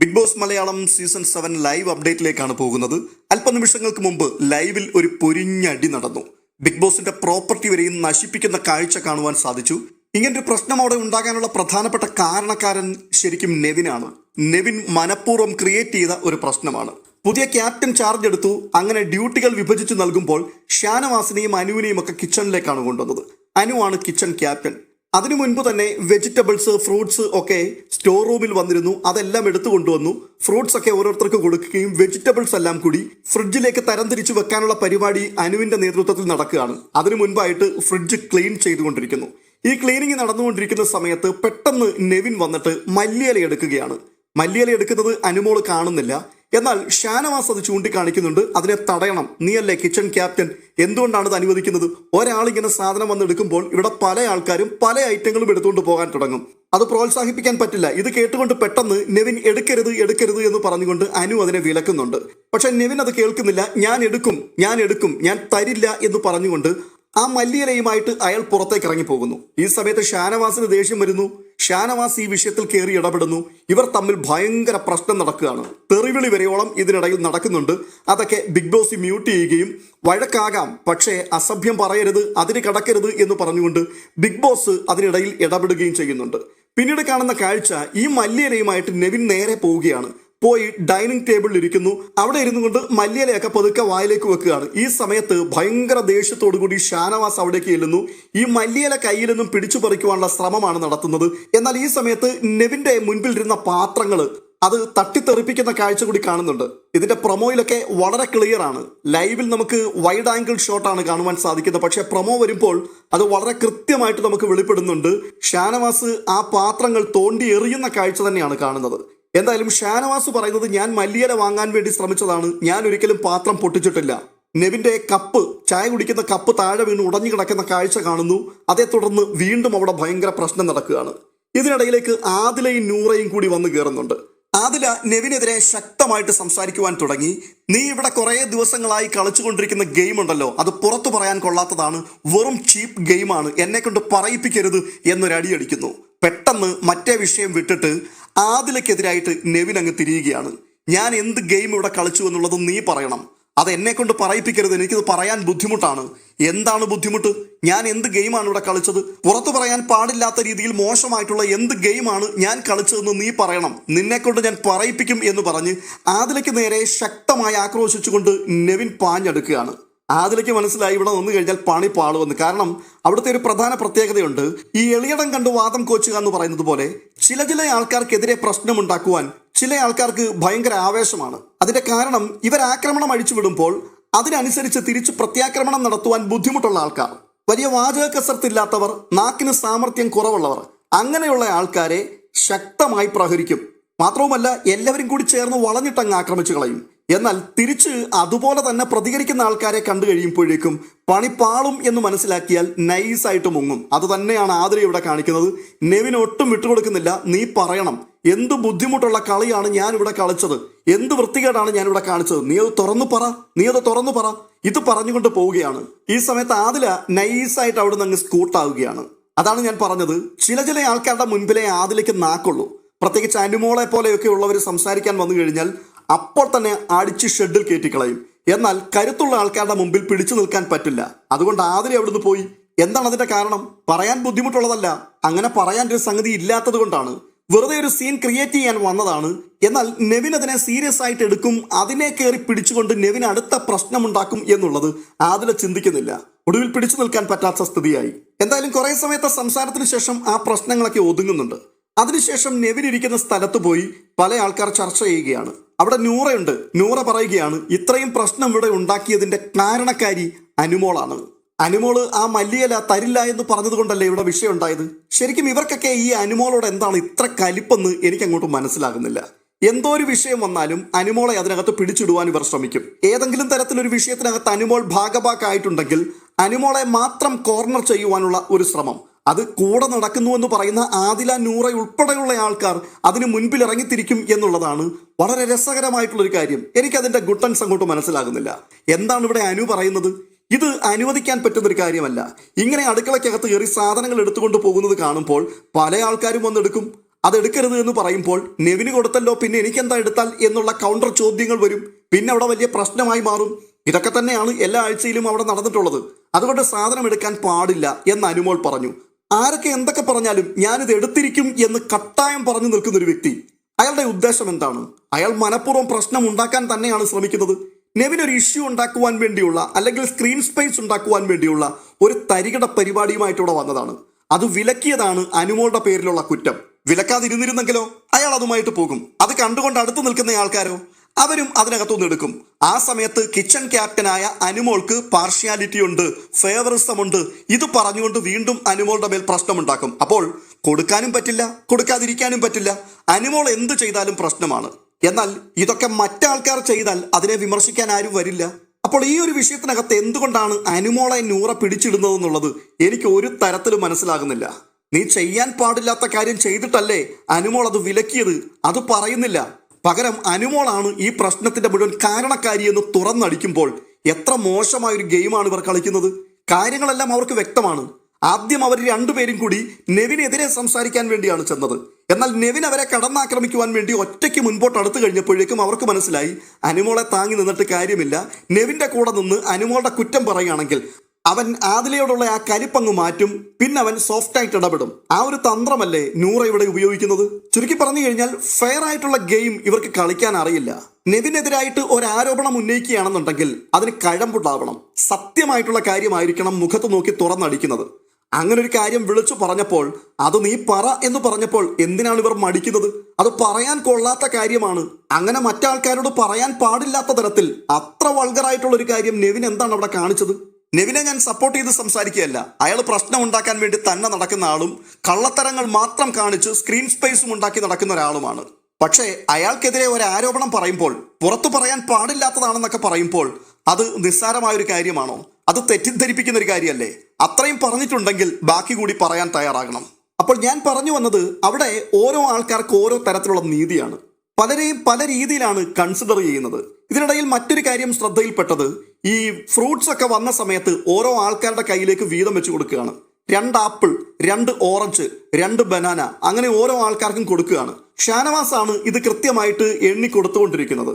Bigg Boss Malayalam season seven live അപ്ഡേറ്റിലേക്കാണ് പോകുന്നത്. അല്പനിമിഷങ്ങൾക്ക് മുമ്പ് ലൈവിൽ ഒരു പൊരിഞ്ഞടി നടന്നു. ബിഗ് ബോസിന്റെ പ്രോപ്പർട്ടി വരെയും നശിപ്പിക്കുന്ന കാഴ്ച കാണുവാൻ സാധിച്ചു. ഇങ്ങനെ ഒരു പ്രശ്നം അവിടെ ഉണ്ടാകാനുള്ള പ്രധാനപ്പെട്ട കാരണക്കാരൻ ശരിക്കും നെവിനാണ്. നെവിൻ മനഃപൂർവം ക്രിയേറ്റ് ചെയ്ത ഒരു പ്രശ്നമാണ്. പുതിയ ക്യാപ്റ്റൻ ചാർജ് എടുത്തു. അങ്ങനെ ഡ്യൂട്ടികൾ വിഭജിച്ചു നൽകുമ്പോൾ ഷാനവാസിനെയും അനുവിനെയും ഒക്കെ കിച്ചണിലേക്കാണ് കൊണ്ടുവന്നത്. അനുവാണ് കിച്ചൺ ക്യാപ്റ്റൻ അതിനു മുൻപ് തന്നെ വെജിറ്റബിൾസ് ഫ്രൂട്ട്സ് ഒക്കെ സ്റ്റോർ റൂമിൽ വന്നിരുന്നു. അതെല്ലാം എടുത്തു കൊണ്ടുവന്നു. ഫ്രൂട്ട്സ് ഒക്കെ ഓരോരുത്തർക്ക് കൊടുക്കുകയും വെജിറ്റബിൾസ് എല്ലാം കൂടി ഫ്രിഡ്ജിലേക്ക് തരംതിരിച്ചു വെക്കാനുള്ള പരിപാടി അനുവിന്റെ നേതൃത്വത്തിൽ നടക്കുകയാണ്. അതിനു മുൻപായിട്ട് ഫ്രിഡ്ജ് ക്ലീൻ ചെയ്തുകൊണ്ടിരിക്കുന്നു. ഈ ക്ലീനിങ് നടന്നുകൊണ്ടിരിക്കുന്ന സമയത്ത് പെട്ടെന്ന് നെവിൻ വന്നിട്ട് മല്ലിയില എടുക്കുകയാണ്. മല്ലിയില എടുക്കുന്നത് അനുമോൾ കാണുന്നില്ല. എന്നാൽ ഷാനവാസ് അത് ചൂണ്ടിക്കാണിക്കുന്നുണ്ട്. അതിനെ തടയണം. നീയല്ലേ കിച്ചൺ ക്യാപ്റ്റൻ എന്തുകൊണ്ടാണ് ഇത് അനുവദിക്കുന്നത്? ഒരാളിങ്ങനെ സാധനം വന്നെടുക്കുമ്പോൾ ഇവിടെ പല ആൾക്കാരും പല ഐറ്റങ്ങളും എടുത്തുകൊണ്ട് പോകാൻ തുടങ്ങും. അത് പ്രോത്സാഹിപ്പിക്കാൻ പറ്റില്ല. ഇത് കേട്ടുകൊണ്ട് പെട്ടെന്ന് നെവിൻ എടുക്കരുത് എടുക്കരുത് എന്ന് പറഞ്ഞുകൊണ്ട് അനു അതിനെ വിലക്കുന്നുണ്ട്. പക്ഷെ നെവിൻ അത് കേൾക്കുന്നില്ല. ഞാൻ എടുക്കും ഞാൻ എടുക്കും ഞാൻ തരില്ല എന്ന് പറഞ്ഞുകൊണ്ട് ആ മല്ലിയിലയുമായിട്ട് അയാൾ പുറത്തേക്ക് ഇറങ്ങി പോകുന്നു ഈ സമയത്ത് ഷാനവാസിന് ദേഷ്യം വരുന്നു. ഷാനവാസ് ഈ വിഷയത്തിൽ കയറി ഇടപെടുന്നു. ഇവർ തമ്മിൽ ഭയങ്കര പ്രശ്നം നടക്കുകയാണ്. തെറിവിളി വരെയോളം ഇതിനിടയിൽ നടക്കുന്നുണ്ട്. അതൊക്കെ ബിഗ് ബോസ് മ്യൂട്ട് ചെയ്യുകയും വഴക്കാകാം. പക്ഷേ അസഭ്യം പറയരുത് അതിന് കടക്കരുത് എന്ന് പറഞ്ഞുകൊണ്ട് ബിഗ് ബോസ് അതിനിടയിൽ ഇടപെടുകയും ചെയ്യുന്നുണ്ട്. പിന്നീട് കാണുന്ന കാഴ്ച ഈ മല്യനയുമായിട്ട് നെവിൻ നേരെ പോവുകയാണ്. പോയി ഡൈനിങ് ടേബിളിൽ ഇരിക്കുന്നു. അവിടെ ഇരുന്നു കൊണ്ട് മല്ലിയിലയൊക്കെ പതുക്കെ വായിലേക്ക് വെക്കുകയാണ്. ഈ സമയത്ത് ഭയങ്കര ദേഷ്യത്തോടു കൂടി ഷാനവാസ് അവിടേക്ക് ചെല്ലുന്നു. ഈ മല്ലിയില കയ്യിൽ നിന്നും പിടിച്ചു പറിക്കുവാനുള്ള ശ്രമമാണ് നടത്തുന്നത്. എന്നാൽ ഈ സമയത്ത് നെവിന്റെ മുൻപിൽ ഇരുന്ന പാത്രങ്ങൾ അത് തട്ടിത്തെറിപ്പിക്കുന്ന കാഴ്ച കൂടി കാണുന്നുണ്ട്. ഇതിന്റെ പ്രൊമോയിലൊക്കെ വളരെ ക്ലിയർ ആണ്. ലൈവിൽ നമുക്ക് വൈഡ് ആംഗിൾ ഷോട്ടാണ് കാണുവാൻ സാധിക്കുന്നത്. പക്ഷേ പ്രൊമോ വരുമ്പോൾ അത് വളരെ കൃത്യമായിട്ട് നമുക്ക് വെളിപ്പെടുന്നുണ്ട്. ഷാനവാസ് ആ പാത്രങ്ങൾ തോണ്ടി എറിയുന്ന കാഴ്ച തന്നെയാണ് കാണുന്നത്. എന്തായാലും ഷാനവാസ് പറയുന്നത് ഞാൻ മല്ലിയല വാങ്ങാൻ വേണ്ടി ശ്രമിച്ചതാണ്. ഞാൻ ഒരിക്കലും പാത്രം പൊട്ടിച്ചിട്ടില്ല. നെവിന്റെ കപ്പ് ചായ കുടിക്കുന്ന കപ്പ് താഴെ വീണ് ഉടഞ്ഞു കിടക്കുന്ന കാഴ്ച കാണുന്നു. അതേ തുടർന്ന് വീണ്ടും അവിടെ ഭയങ്കര പ്രശ്നം നടക്കുകയാണ്. ഇതിനിടയിലേക്ക് ആദിലയും നൂറയും കൂടി വന്ന് കയറുന്നുണ്ട്. ആദില നെവിനെതിരെ ശക്തമായിട്ട് സംസാരിക്കുവാൻ തുടങ്ങി. നീ ഇവിടെ കുറേ ദിവസങ്ങളായി കളിച്ചുകൊണ്ടിരിക്കുന്ന ഗെയിം ഉണ്ടല്ലോ. അത് പുറത്തു പറയാൻ കൊള്ളാത്തതാണ്. വെറും ചീപ്പ് ഗെയിമാണ് എന്നെ കൊണ്ട് പറയിപ്പിക്കരുത് എന്നൊരടിയടിക്കുന്നു പെട്ടെന്ന് മറ്റേ വിഷയം വിട്ടിട്ട് ആദിലക്കെതിരായിട്ട് നെവിൻ അങ്ങ് തിരിയുകയാണ്. ഞാൻ എന്ത് ഗെയിം ഇവിടെ കളിച്ചു എന്നുള്ളത് നീ പറയണം. അത് എന്നെ കൊണ്ട് പറയിപ്പിക്കരുത്. എനിക്കത് പറയാൻ ബുദ്ധിമുട്ടാണ്. എന്താണ് ബുദ്ധിമുട്ട്? ഞാൻ എന്ത് ഗെയിമാണ് ഇവിടെ കളിച്ചത്? പുറത്തു പറയാൻ പാടില്ലാത്ത രീതിയിൽ മോശമായിട്ടുള്ള എന്ത് ഗെയിമാണ് ഞാൻ കളിച്ചതെന്ന് നീ പറയണം. നിന്നെ കൊണ്ട് ഞാൻ പറയിപ്പിക്കും എന്ന് പറഞ്ഞ് ആദിലയ്ക്ക് നേരെ ശക്തമായി ആക്രോശിച്ചുകൊണ്ട് നെവിൻ പാഞ്ഞെടുക്കുകയാണ്. ആദിലേക്ക് മനസ്സിലായി ഇവിടെ നിന്ന് കഴിഞ്ഞാൽ പണി പാളുവെന്ന്. കാരണം അവിടുത്തെ ഒരു പ്രധാന പ്രത്യേകതയുണ്ട്. ഈ എളിയടം കണ്ട് വാദം കോച്ചുക എന്ന് പറയുന്നത് പോലെ ചില ചില ആൾക്കാർക്കെതിരെ പ്രശ്നമുണ്ടാക്കുവാൻ ചില ആൾക്കാർക്ക് ഭയങ്കര ആവേശമാണ്. അതിന്റെ കാരണം ഇവർ ആക്രമണം അഴിച്ചു വിടുമ്പോൾ അതിനനുസരിച്ച് തിരിച്ച് പ്രത്യാക്രമണം നടത്തുവാൻ ബുദ്ധിമുട്ടുള്ള ആൾക്കാർ. വലിയ വാചക കസർത്തില്ലാത്തവർ നാക്കിന് സാമർഥ്യം കുറവുള്ളവർ അങ്ങനെയുള്ള ആൾക്കാരെ ശക്തമായി പ്രഹരിക്കും. മാത്രവുമല്ല എല്ലാവരും കൂടി ചേർന്ന് വളഞ്ഞിട്ടങ്ങ് ആക്രമിച്ചു കളയും. എന്നാൽ തിരിച്ച് അതുപോലെ തന്നെ പ്രതികരിക്കുന്ന ആൾക്കാരെ കണ്ടു കഴിയുമ്പോഴേക്കും പണിപ്പാളും എന്ന് മനസ്സിലാക്കിയാൽ നൈസായിട്ട് മുങ്ങും. അത് തന്നെയാണ് ആതിര ഇവിടെ കാണിക്കുന്നത്. നെവിന് ഒട്ടും വിട്ടുകൊടുക്കുന്നില്ല. നീ പറയണം. എന്ത് ബുദ്ധിമുട്ടുള്ള കളിയാണ് ഞാൻ ഇവിടെ കളിച്ചത്? എന്ത് വൃത്തികേടാണ് ഞാൻ ഇവിടെ കാണിച്ചത്? നീ അത് തുറന്നു പറ. നീ അത് തുറന്നു പറ. ഇത് പറഞ്ഞുകൊണ്ട് പോവുകയാണ്. ഈ സമയത്ത് ആദില നൈസായിട്ട് അവിടെ നിന്ന് സ്കൂട്ടാവുകയാണ്. അതാണ് ഞാൻ പറഞ്ഞത്. ചില ചില ആൾക്കാരുടെ മുൻപിലെ ആദിലേക്ക് നാക്കുള്ളൂ. പ്രത്യേകിച്ച് അനുമോളെ പോലെയൊക്കെ ഉള്ളവർ സംസാരിക്കാൻ വന്നു കഴിഞ്ഞാൽ അപ്പോൾ തന്നെ അടിച്ച് ഷെഡിൽ കയറ്റിക്കളയും. എന്നാൽ കരുത്തുള്ള ആൾക്കാരുടെ മുമ്പിൽ പിടിച്ചു നിൽക്കാൻ പറ്റില്ല. അതുകൊണ്ട് ആതിരി അവിടുന്ന് പോയി? എന്താണ് അതിന്റെ കാരണം? പറയാൻ ബുദ്ധിമുട്ടുള്ളതല്ല. അങ്ങനെ പറയാൻ ഒരു സംഗതി ഇല്ലാത്തത് കൊണ്ടാണ്. വെറുതെ ഒരു സീൻ ക്രിയേറ്റ് ചെയ്യാൻ വന്നതാണ്. എന്നാൽ നെവിൻ അതിനെ സീരിയസ് ആയിട്ട് എടുക്കും. അതിനെ കയറി പിടിച്ചുകൊണ്ട് നെവിൻ അടുത്ത പ്രശ്നമുണ്ടാക്കും എന്നുള്ളത് ആദില ചിന്തിക്കുന്നില്ല. ഒടുവിൽ പിടിച്ചു നിൽക്കാൻ പറ്റാത്ത സ്ഥിതിയായി. എന്തായാലും കുറെ സമയത്തെ സംസാരത്തിന് ശേഷം ആ പ്രശ്നങ്ങളൊക്കെ ഒതുങ്ങുന്നുണ്ട്. അതിനുശേഷം നെവിൻ ഇരിക്കുന്ന സ്ഥലത്ത് പോയി പല ആൾക്കാർ ചർച്ച ചെയ്യുകയാണ്. അവിടെ നൂറയുണ്ട്. നൂറ പറയുകയാണ് ഇത്രയും പ്രശ്നം ഇവിടെ ഉണ്ടാക്കിയതിന്റെ കാരണക്കാരി അനുമോളാണ്. അനുമോൾ ആ മല്ലിയല തരില്ല എന്ന് പറഞ്ഞതുകൊണ്ടല്ലേ ഇവിടെ വിഷയം ഉണ്ടായത്? ശരിക്കും ഇവർക്കൊക്കെ ഈ അനുമോളോട് എന്താണ് ഇത്ര കലിപ്പെന്ന് എനിക്ക് അങ്ങോട്ട് മനസ്സിലാകുന്നില്ല. എന്തോ ഒരു വിഷയം വന്നാലും അനുമോളെ അതിനകത്ത് പിടിച്ചിടുവാൻ ഇവർ ശ്രമിക്കും. ഏതെങ്കിലും തരത്തിലൊരു വിഷയത്തിനകത്ത് അനുമോൾ ഭാഗഭാക്കായിട്ടുണ്ടെങ്കിൽ അനുമോളെ മാത്രം കോർണർ ചെയ്യുവാനുള്ള ഒരു ശ്രമം. അത് കൂടെ നടക്കുന്നു എന്ന് പറയുന്ന ആദില നൂറ ഉൾപ്പെടെയുള്ള ആൾക്കാർ അതിന് മുൻപിൽ ഇറങ്ങിത്തിരിക്കും എന്നുള്ളതാണ് വളരെ രസകരമായിട്ടുള്ളൊരു കാര്യം. എനിക്കതിന്റെ ഗുട്ടൻസ് അങ്ങോട്ട് മനസ്സിലാകുന്നില്ല. എന്താണ് ഇവിടെ അനു പറയുന്നത്? ഇത് അനുവദിക്കാൻ പറ്റുന്നൊരു കാര്യമല്ല. ഇങ്ങനെ അടുക്കളയ്ക്കകത്ത് കയറി സാധനങ്ങൾ എടുത്തുകൊണ്ട് പോകുന്നത് കാണുമ്പോൾ പല ആൾക്കാരും വന്നെടുക്കും. അതെടുക്കരുത് എന്ന് പറയുമ്പോൾ നെവിന് കൊടുത്തല്ലോ പിന്നെ എനിക്കെന്താ എടുത്താൽ എന്നുള്ള കൗണ്ടർ ചോദ്യങ്ങൾ വരും. പിന്നെ അവിടെ വലിയ പ്രശ്നമായി മാറും. ഇതൊക്കെ തന്നെയാണ് എല്ലാ ആഴ്ചയിലും അവിടെ നടന്നിട്ടുള്ളത്. അതുകൊണ്ട് സാധനം എടുക്കാൻ പാടില്ല എന്ന് അനുമോൾ പറഞ്ഞു. ആരൊക്കെ എന്തൊക്കെ പറഞ്ഞാലും ഞാനിത് എടുത്തിരിക്കും എന്ന് കട്ടായം പറഞ്ഞു നിൽക്കുന്ന ഒരു വ്യക്തി. അയാളുടെ ഉദ്ദേശം എന്താണ്? അയാൾ മനഃപൂർവം പ്രശ്നം ഉണ്ടാക്കാൻ തന്നെയാണ് ശ്രമിക്കുന്നത്. നെവിൻ ഒരു ഇഷ്യൂ ഉണ്ടാക്കുവാൻ വേണ്ടിയുള്ള അല്ലെങ്കിൽ സ്ക്രീൻ സ്പേസ് ഉണ്ടാക്കുവാൻ വേണ്ടിയുള്ള ഒരു തരികട പരിപാടിയുമായിട്ട് ഇവിടെ വന്നതാണ്. അത് വിലക്കിയതാണ് അനുമോളുടെ പേരിലുള്ള കുറ്റം. വിലക്കാതിരുന്നിരുന്നെങ്കിലോ അയാൾ അതുമായിട്ട് പോകും. അത് കണ്ടുകൊണ്ട് അടുത്ത് നിൽക്കുന്ന ആൾക്കാരോ? അവരും അതിനകത്തുനിന്ന് എടുക്കും. ആ സമയത്ത് കിച്ചൺ ക്യാപ്റ്റനായ അനുമോൾക്ക് പാർഷ്യാലിറ്റി ഉണ്ട് ഫേവറിസം ഉണ്ട്. ഇത് പറഞ്ഞുകൊണ്ട് വീണ്ടും അനുമോളുടെ മേൽ പ്രശ്നമുണ്ടാക്കും. അപ്പോൾ കൊടുക്കാനും പറ്റില്ല കൊടുക്കാതിരിക്കാനും പറ്റില്ല. അനുമോൾ എന്ത് ചെയ്താലും പ്രശ്നമാണ്. എന്നാൽ ഇതൊക്കെ മറ്റാൾക്കാർ ചെയ്താൽ അതിനെ വിമർശിക്കാൻ ആരും വരില്ല. അപ്പോൾ ഈ ഒരു വിഷയത്തിനകത്ത് എന്തുകൊണ്ടാണ് അനുമോളെ നൂറ പിടിച്ചിടുന്നതെന്നുള്ളത് എനിക്ക് ഒരു തരത്തിലും മനസ്സിലാകുന്നില്ല. നീ ചെയ്യാൻ പാടില്ലാത്ത കാര്യം ചെയ്തിട്ടല്ലേ അനുമോൾ അത് വിലക്കിയത്? അത് പറയുന്നില്ല. പകരം അനുമോളാണ് ഈ പ്രശ്നത്തിന്റെ മുഴുവൻ കാരണക്കാരി എന്ന് തുറന്നടിക്കുമ്പോൾ എത്ര മോശമായ ഒരു ഗെയിമാണ് ഇവർ കളിക്കുന്നത്? കാര്യങ്ങളെല്ലാം അവർക്ക് വ്യക്തമാണ്. ആദ്യം അവർ രണ്ടുപേരും കൂടി നെവിനെതിരെ സംസാരിക്കാൻ വേണ്ടിയാണ് ചെന്നത്. എന്നാൽ നെവിൻ അവരെ കടന്നാക്രമിക്കുവാൻ വേണ്ടി ഒറ്റയ്ക്ക് മുൻപോട്ട് അടുത്ത് കഴിഞ്ഞപ്പോഴേക്കും അവർക്ക് മനസ്സിലായി അനുമോളെ താങ്ങി നിന്നിട്ട് കാര്യമില്ല. നെവിന്റെ കൂടെ നിന്ന് അനുമോളുടെ കുറ്റം പറയുകയാണെങ്കിൽ അവൻ ആദിലയോടുള്ള ആ കലിപ്പങ്ങ് മാറ്റും പിന്നെ അവൻ സോഫ്റ്റ് ആയിട്ട് ഇടപെടും. ആ ഒരു തന്ത്രമല്ലേ നൂറ ഇവിടെ ഉപയോഗിക്കുന്നത്? ചുരുക്കി പറഞ്ഞു കഴിഞ്ഞാൽ ഫെയർ ആയിട്ടുള്ള ഗെയിം ഇവർക്ക് കളിക്കാൻ അറിയില്ല. നെവിനെതിരായിട്ട് ഒരു ആരോപണം ഉന്നയിക്കുകയാണെന്നുണ്ടെങ്കിൽ അതിന് കഴമ്പുണ്ടാവണം. സത്യമായിട്ടുള്ള കാര്യമായിരിക്കണം മുഖത്ത് നോക്കി തുറന്നടിക്കുന്നത്. അങ്ങനെ ഒരു കാര്യം വിളിച്ചു പറഞ്ഞപ്പോൾ അത് നീ പറ എന്ന് പറഞ്ഞപ്പോൾ എന്തിനാണ് ഇവർ മടിക്കുന്നത്? അത് പറയാൻ കൊള്ളാത്ത കാര്യമാണ്. അങ്ങനെ മറ്റാൾക്കാരോട് പറയാൻ പാടില്ലാത്ത തരത്തിൽ അത്ര വൾഗറായിട്ടുള്ള ഒരു കാര്യം നെവിൻ എന്താണ് അവിടെ കാണിച്ചത്? നെവിനെ ഞാൻ സപ്പോർട്ട് ചെയ്ത് സംസാരിക്കുകയല്ല. അയാൾ പ്രശ്നം ഉണ്ടാക്കാൻ വേണ്ടി തന്നെ നടക്കുന്ന ആളും കള്ളത്തരങ്ങൾ മാത്രം കാണിച്ച് സ്ക്രീൻ സ്പേസും ഉണ്ടാക്കി നടക്കുന്ന ഒരാളുമാണ്. പക്ഷേ അയാൾക്കെതിരെ ഒരു ആരോപണം പറയുമ്പോൾ പുറത്തു പറയാൻ പാടില്ലാത്തതാണെന്നൊക്കെ പറയുമ്പോൾ അത് നിസ്സാരമായൊരു കാര്യമാണോ? അത് തെറ്റിദ്ധരിപ്പിക്കുന്ന ഒരു കാര്യമല്ലേ അത്രയും പറഞ്ഞിട്ടുണ്ടെങ്കിൽ ബാക്കി കൂടി പറയാൻ തയ്യാറാകണം. അപ്പോൾ ഞാൻ പറഞ്ഞു വന്നത് അവിടെ ഓരോ ആൾക്കാർക്ക് ഓരോ തരത്തിലുള്ള നീതിയാണ്. പലരെയും പല രീതിയിലാണ് കൺസിഡർ ചെയ്യുന്നത്. ഇതിനിടയിൽ മറ്റൊരു കാര്യം ശ്രദ്ധയിൽപ്പെട്ടത് ഈ ഫ്രൂട്ട്സ് ഒക്കെ വന്ന സമയത്ത് ഓരോ ആൾക്കാരുടെ കയ്യിലേക്ക് വീതം വെച്ച് കൊടുക്കുകയാണ്. രണ്ട് ആപ്പിൾ രണ്ട് ഓറഞ്ച് രണ്ട് ബനാന അങ്ങനെ ഓരോ ആൾക്കാർക്കും കൊടുക്കുകയാണ്. ഷാനവാസ് ആണ് ഇത് കൃത്യമായിട്ട് എണ്ണി കൊടുത്തുകൊണ്ടിരിക്കുന്നത്.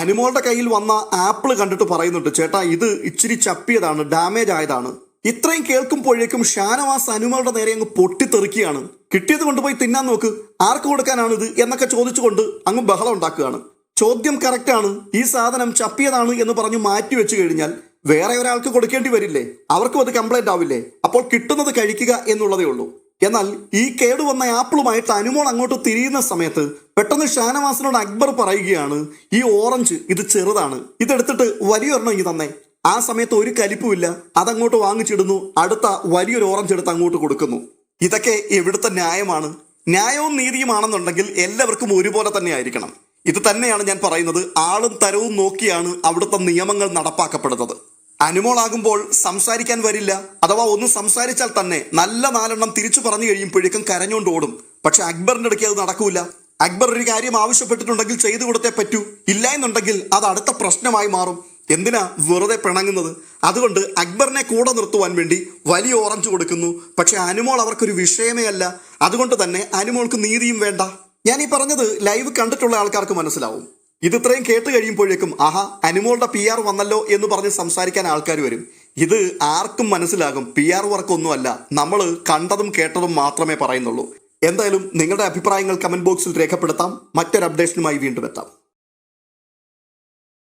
അനുമോളുടെ കയ്യിൽ വന്ന ആപ്പിൾ കണ്ടിട്ട് പറയുന്നുണ്ട് ചേട്ടാ ഇത് ഇച്ചിരി ചപ്പിയതാണ് ഡാമേജ് ആയതാണ്. ഇത്രയും കേൾക്കുമ്പോഴേക്കും ഷാനവാസ് അനുമോളുടെ നേരെ അങ്ങ് പൊട്ടിത്തെറിക്കുകയാണ്. കിട്ടിയത് കൊണ്ടുപോയി തിന്നാൻ നോക്ക് ആർക്ക് കൊടുക്കാനാണിത് എന്നൊക്കെ ചോദിച്ചുകൊണ്ട് അങ്ങ് ബഹളം ഉണ്ടാക്കുകയാണ്. ചോദ്യം കറക്റ്റാണ് ഈ സാധനം ചപ്പിയതാണ് എന്ന് പറഞ്ഞു മാറ്റി വെച്ചു കഴിഞ്ഞാൽ വേറെ ഒരാൾക്ക് കൊടുക്കേണ്ടി വരില്ലേ? അവർക്കും അത് കംപ്ലൈന്റ് ആവില്ലേ? അപ്പോൾ കിട്ടുന്നത് കഴിക്കുക എന്നുള്ളതേ ഉള്ളൂ. എന്നാൽ ഈ കേടുവന്ന ആപ്പിളുമായിട്ട് അനുമോൾ അങ്ങോട്ട് തിരിയുന്ന സമയത്ത് പെട്ടെന്ന് ഷാനവാസിനോട് അക്ബർ പറയുകയാണ് ഈ ഓറഞ്ച് ഇത് ചെറുതാണ്. ഇതെടുത്തിട്ട് വലിയൊരെണ്ണം ഇനി തന്നെ. ആ സമയത്ത് ഒരു കലിപ്പുമില്ല. അതങ്ങോട്ട് വാങ്ങിച്ചിടുന്നു. അടുത്ത വലിയൊരു ഓറഞ്ച് എടുത്ത് അങ്ങോട്ട് കൊടുക്കുന്നു. ഇതൊക്കെ എവിടുത്തെ ന്യായമാണ്. ന്യായവും നീതിയുമാണെന്നുണ്ടെങ്കിൽ എല്ലാവർക്കും ഒരുപോലെ തന്നെ ആയിരിക്കണം. ഇത് തന്നെയാണ് ഞാൻ പറയുന്നത്. ആളും തരവും നോക്കിയാണ് അവിടുത്തെ നിയമങ്ങൾ നടപ്പാക്കപ്പെടുന്നത്. അനുമോളാകുമ്പോൾ സംസാരിക്കാൻ വരില്ല. അഥവാ ഒന്ന് സംസാരിച്ചാൽ തന്നെ നല്ല നാലെണ്ണം തിരിച്ചു പറഞ്ഞു കഴിയുമ്പോഴേക്കും കരഞ്ഞുകൊണ്ട് ഓടും. പക്ഷെ അക്ബറിന്റെ അടുക്കി അത് നടക്കൂല. അക്ബർ ഒരു കാര്യം ആവശ്യപ്പെട്ടിട്ടുണ്ടെങ്കിൽ ചെയ്തു കൊടുത്തേ പറ്റൂ. ഇല്ല എന്നുണ്ടെങ്കിൽ അത് അടുത്ത പ്രശ്നമായി മാറും. എന്തിനാ വെറുതെ പിണങ്ങുന്നത്? അതുകൊണ്ട് അക്ബറിനെ കൂടെ നിർത്തുവാൻ വേണ്ടി വലിയ ഓറഞ്ച് കൊടുക്കുന്നു. പക്ഷെ അനുമോൾ അവർക്കൊരു വിഷയമേ അല്ല. അതുകൊണ്ട് തന്നെ അനുമോൾക്ക് നീതിയും വേണ്ട. ഞാൻ ഈ പറഞ്ഞത് ലൈവ് കണ്ടിട്ടുള്ള ആൾക്കാർക്ക് മനസ്സിലാവും. ഇത് ഇത്രയും കേട്ട് കഴിയുമ്പോഴേക്കും ആഹാ അനുമോളുടെ പി ആർ വന്നല്ലോ എന്ന് പറഞ്ഞ് സംസാരിക്കാൻ ആൾക്കാർ വരും. ഇത് ആർക്കും മനസ്സിലാകും. പി ആർ വർക്കൊന്നുമല്ല നമ്മൾ കണ്ടതും കേട്ടതും മാത്രമേ പറയുന്നുള്ളൂ. എന്തായാലും നിങ്ങളുടെ അഭിപ്രായങ്ങൾ കമന്റ് ബോക്സിൽ രേഖപ്പെടുത്താം. മറ്റൊരു അപ്ഡേഷനുമായി വീണ്ടും എത്താം.